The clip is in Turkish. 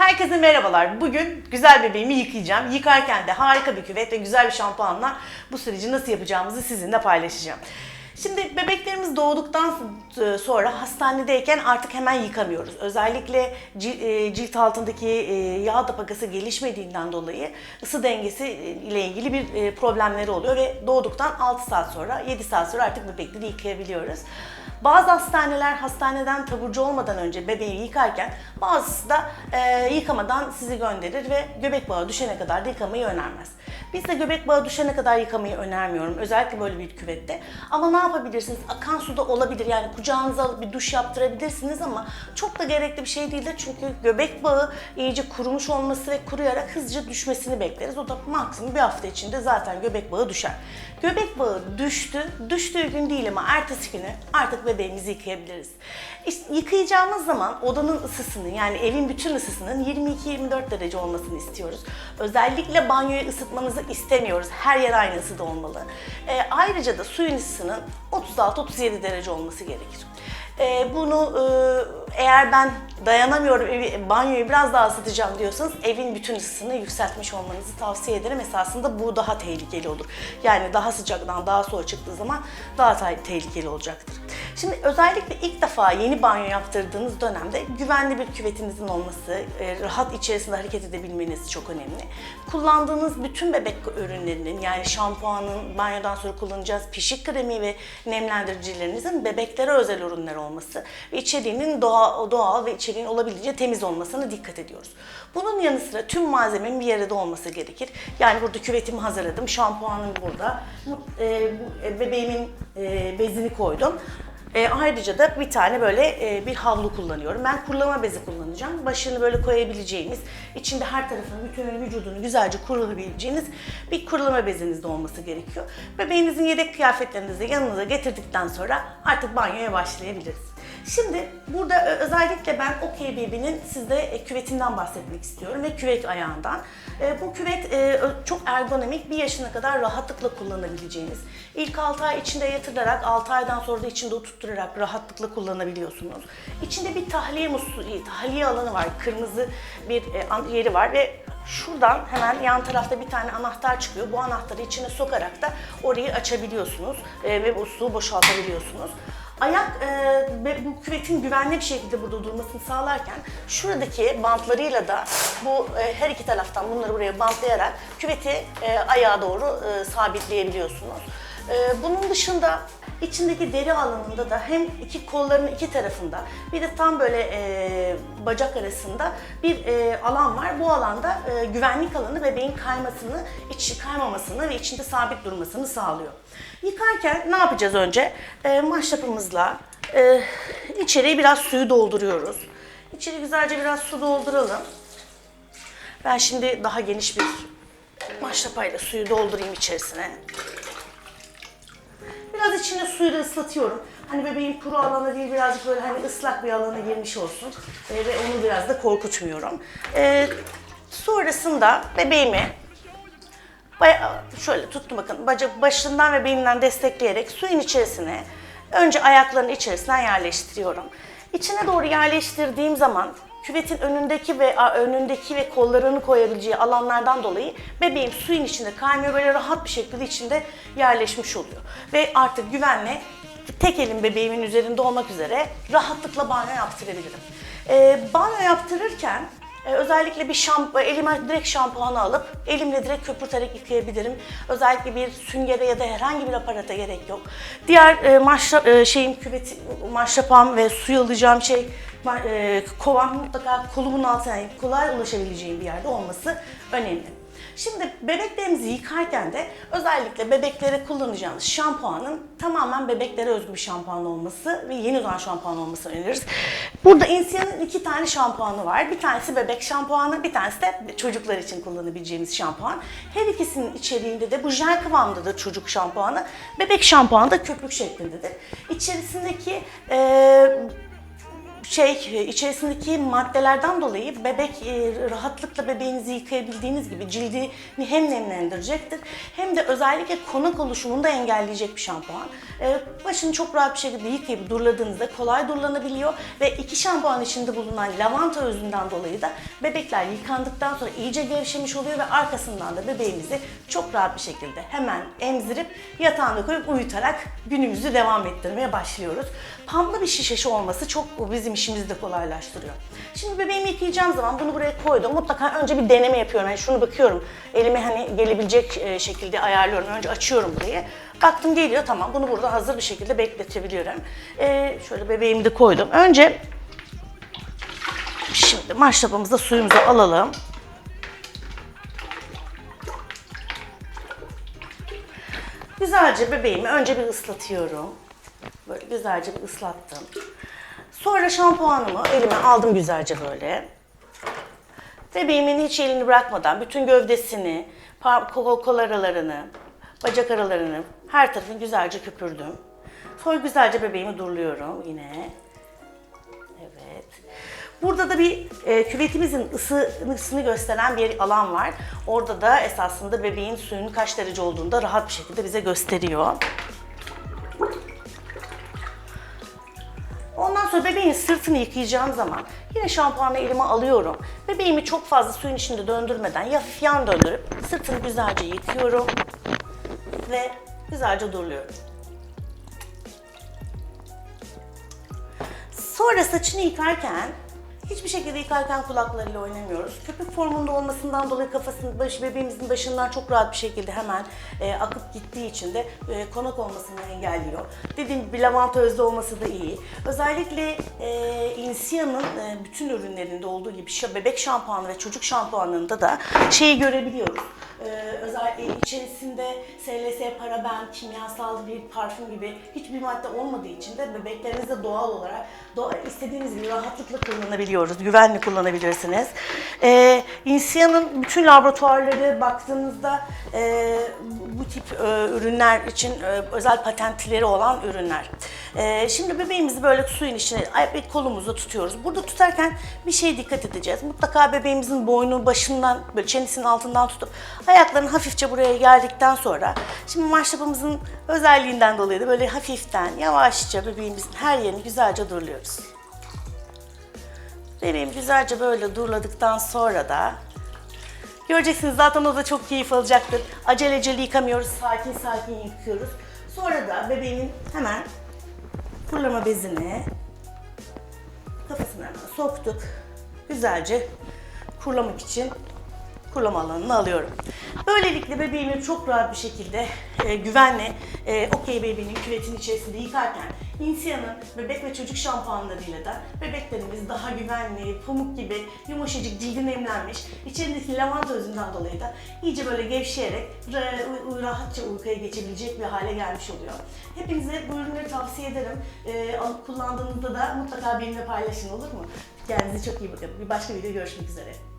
Herkese merhabalar. Bugün güzel bebeğimi yıkayacağım. Yıkarken de harika bir küvet ve güzel bir şampuanla bu süreci nasıl yapacağımızı sizinle paylaşacağım. Şimdi bebeklerimiz doğduktan sonra hastanedeyken artık hemen yıkamıyoruz. Özellikle e, cilt altındaki e, yağ tabakası gelişmediğinden dolayı ısı dengesi e, ile ilgili bir e, problemleri oluyor ve doğduktan 6 saat sonra 7 saat sonra artık bebekleri yıkayabiliyoruz. Bazı hastaneler hastaneden taburcu olmadan önce bebeği yıkarken bazısı da e, yıkamadan sizi gönderir ve göbek bağı düşene kadar da yıkamayı önermez. Biz de göbek bağı düşene kadar yıkamayı önermiyorum. Özellikle böyle bir küvette. Ama ne yapabilirsiniz? Akan suda olabilir. Yani kucağınıza alıp bir duş yaptırabilirsiniz ama çok da gerekli bir şey değildir. Çünkü göbek bağı iyice kurumuş olması ve kuruyarak hızlıca düşmesini bekleriz. O da maksimum bir hafta içinde zaten göbek bağı düşer. Göbek bağı düştü. Düştüğü gün değil ama ertesi günü artık bebeğimizi yıkayabiliriz. İşte yıkayacağımız zaman odanın ısısının yani evin bütün ısısının 22-24 derece olmasını istiyoruz. Özellikle banyoyu ısıtmanızı istemiyoruz. Her yer aynı ısıda olmalı. Ee, ayrıca da suyun ısısının 36-37 derece olması gerekir. Ee, bunu e, eğer ben dayanamıyorum, evi, banyoyu biraz daha ısıtacağım diyorsanız evin bütün ısısını yükseltmiş olmanızı tavsiye ederim. Esasında bu daha tehlikeli olur. Yani daha sıcaktan daha soğuk çıktığı zaman daha te- tehlikeli olacaktır. Şimdi özellikle ilk defa yeni banyo yaptırdığınız dönemde güvenli bir küvetinizin olması, e, rahat içerisinde hareket edebilmeniz çok önemli. Kullandığınız bütün bebek ürünlerinin yani şampuanın, banyodan sonra kullanacağız pişik kremi ve nemlendiricilerinizin bebeklere özel ürünler olması ve içeriğinin doğal, doğal ve içeriğin olabildiğince temiz olmasına dikkat ediyoruz. Bunun yanı sıra tüm malzemenin bir yerde olması gerekir. Yani burada küvetimi hazırladım, şampuanım burada, Bu- e, e, bebeğimin bezini koydum. E, ayrıca da bir tane böyle e, bir havlu kullanıyorum. Ben kurulama bezi kullanacağım. Başını böyle koyabileceğiniz, içinde her tarafını, bütün vücudunu güzelce kurulabileceğiniz bir kurulama beziniz de olması gerekiyor. Bebeğinizin yedek kıyafetlerinizi yanınıza getirdikten sonra artık banyoya başlayabiliriz. Şimdi burada özellikle ben OK Baby'nin size e, küvetinden bahsetmek istiyorum ve küvet ayağından. E, Bu küvet e, çok ergonomik, bir yaşına kadar rahatlıkla kullanabileceğiniz. İlk 6 ay içinde yatırarak, 6 aydan sonra da içinde oturtturarak rahatlıkla kullanabiliyorsunuz. İçinde bir tahliye musluğu, tahliye alanı var. Kırmızı bir yeri var ve Şuradan hemen yan tarafta bir tane anahtar çıkıyor. Bu anahtarı içine sokarak da orayı açabiliyorsunuz ve bu suyu boşaltabiliyorsunuz. Ayak e, bu küvetin güvenli bir şekilde burada durmasını sağlarken şuradaki bantlarıyla da bu e, her iki taraftan bunları buraya bantlayarak küveti e, ayağa doğru e, sabitleyebiliyorsunuz. E, bunun dışında içindeki deri alanında da hem iki kolların iki tarafında bir de tam böyle e, bacak arasında bir e, alan var. Bu alanda e, güvenlik alanı bebeğin kaymasını, içi kaymamasını ve içinde sabit durmasını sağlıyor. Yıkarken ne yapacağız önce? E, maşrapımızla e, içeriye biraz suyu dolduruyoruz. İçeri güzelce biraz su dolduralım. Ben şimdi daha geniş bir maşrapayla suyu doldurayım içerisine. İçine suyu da ıslatıyorum. Hani bebeğin kuru alana değil birazcık böyle hani ıslak bir alana girmiş olsun. Ee, ve onu biraz da korkutmuyorum. Ee, sonrasında bebeğimi baya- şöyle tuttum bakın bacak başından ve belinden destekleyerek suyun içerisine önce ayaklarının içerisinden yerleştiriyorum. İçine doğru yerleştirdiğim zaman küvetin önündeki ve önündeki ve kollarını koyabileceği alanlardan dolayı bebeğim suyun içinde kaymıyor böyle rahat bir şekilde içinde yerleşmiş oluyor. Ve artık güvenle tek elim bebeğimin üzerinde olmak üzere rahatlıkla banyo yaptırabilirim. Ee, banyo yaptırırken ee, özellikle bir şampu, elime direkt şampuanı alıp elimle direkt köpürterek yıkayabilirim. Özellikle bir süngere ya da herhangi bir aparata gerek yok. Diğer e, maşra, e, şeyim küveti, maşrapam ve suyu alacağım şey e, kovan mutlaka kolumun altına yani kolay ulaşabileceğim bir yerde olması önemli. Şimdi bebeklerimizi yıkarken de özellikle bebeklere kullanacağımız şampuanın tamamen bebeklere özgü bir şampuan olması ve yeni doğan şampuan olmasını öneririz. Burada Insia'nın iki tane şampuanı var. Bir tanesi bebek şampuanı, bir tanesi de çocuklar için kullanabileceğimiz şampuan. Her ikisinin içeriğinde de bu jel kıvamdadır çocuk şampuanı. Bebek şampuanı da köpük şeklindedir. İçerisindeki eee şey içerisindeki maddelerden dolayı bebek e, rahatlıkla bebeğinizi yıkayabildiğiniz gibi cildini hem nemlendirecektir hem de özellikle konak oluşumunu da engelleyecek bir şampuan. E, başını çok rahat bir şekilde yıkayıp duruladığınızda kolay durulanabiliyor ve iki şampuan içinde bulunan lavanta özünden dolayı da bebekler yıkandıktan sonra iyice gevşemiş oluyor ve arkasından da bebeğimizi çok rahat bir şekilde hemen emzirip yatağına koyup uyutarak günümüzü devam ettirmeye başlıyoruz. Pamlı bir şişeşi olması çok bizim işimizi de kolaylaştırıyor. Şimdi bebeğimi yıkayacağım zaman bunu buraya koydum. Mutlaka önce bir deneme yapıyorum. Yani şunu bakıyorum. Elime hani gelebilecek e, şekilde ayarlıyorum. Önce açıyorum burayı. Baktım geliyor tamam bunu burada hazır bir şekilde bekletebiliyorum. Ee, şöyle bebeğimi de koydum. Önce şimdi maşrapımızda suyumuzu alalım. Güzelce bebeğimi önce bir ıslatıyorum. Böyle güzelce bir ıslattım. Sonra şampuanımı elime aldım güzelce böyle. Bebeğimin hiç elini bırakmadan bütün gövdesini, kol, aralarını, bacak aralarını, her tarafını güzelce köpürdüm. Sonra güzelce bebeğimi duruluyorum yine. Evet. Burada da bir e, küvetimizin ısı, ısını gösteren bir alan var. Orada da esasında bebeğin suyunun kaç derece olduğunu da rahat bir şekilde bize gösteriyor. Ondan sonra bebeğin sırtını yıkayacağım zaman yine şampuanı elime alıyorum. Bebeğimi çok fazla suyun içinde döndürmeden ya yan döndürüp sırtını güzelce yıkıyorum ve güzelce duruluyorum. Sonra saçını yıkarken hiçbir şekilde yıkarken kulaklarıyla oynamıyoruz. Köpük formunda olmasından dolayı kafasının başı bebeğimizin başından çok rahat bir şekilde hemen e, akıp gittiği için de e, konak olmasını engelliyor. Dediğim gibi lavanta özlü olması da iyi. Özellikle e, Insia'nın e, bütün ürünlerinde olduğu gibi bebek şampuanı ve çocuk şampuanında da şeyi görebiliyoruz. Ee, özellikle içerisinde SLS, paraben, kimyasal bir parfüm gibi hiçbir madde olmadığı için de bebeklerinize doğal olarak doğa, istediğiniz gibi rahatlıkla kullanabiliyoruz. Güvenli kullanabilirsiniz. Ee, Insia'nın bütün laboratuvarları baktığınızda e, bu tip e, ürünler için e, özel patentleri olan ürünler. E, şimdi bebeğimizi böyle suyun içine bir kolumuzla tutuyoruz. Burada tutarken bir şeye dikkat edeceğiz. Mutlaka bebeğimizin boynu başından böyle çenesinin altından tutup ayaklarını hafifçe buraya geldikten sonra şimdi maşrapımızın özelliğinden dolayı da böyle hafiften yavaşça bebeğimizin her yerini güzelce duruluyoruz. Bebeğim güzelce böyle duruladıktan sonra da Göreceksiniz zaten o da çok keyif alacaktır. Aceleceli yıkamıyoruz, sakin sakin yıkıyoruz. Sonra da bebeğin hemen kurulama bezini kafasına soktuk. Güzelce kurulamak için kurulama alanını alıyorum. Böylelikle bebeğimi çok rahat bir şekilde e, güvenle e, okey bebeğinin küvetin içerisinde yıkarken Insia'nın bebek ve çocuk şampuanlarıyla da bebeklerimiz daha güvenli, pamuk gibi yumuşacık cildi nemlenmiş, içerisindeki lavanta özünden dolayı da iyice böyle gevşeyerek rahatça uykuya geçebilecek bir hale gelmiş oluyor. Hepinize bu ürünleri tavsiye ederim. E, alıp kullandığınızda da mutlaka benimle paylaşın olur mu? Kendinize çok iyi bakın. Bir başka videoda görüşmek üzere.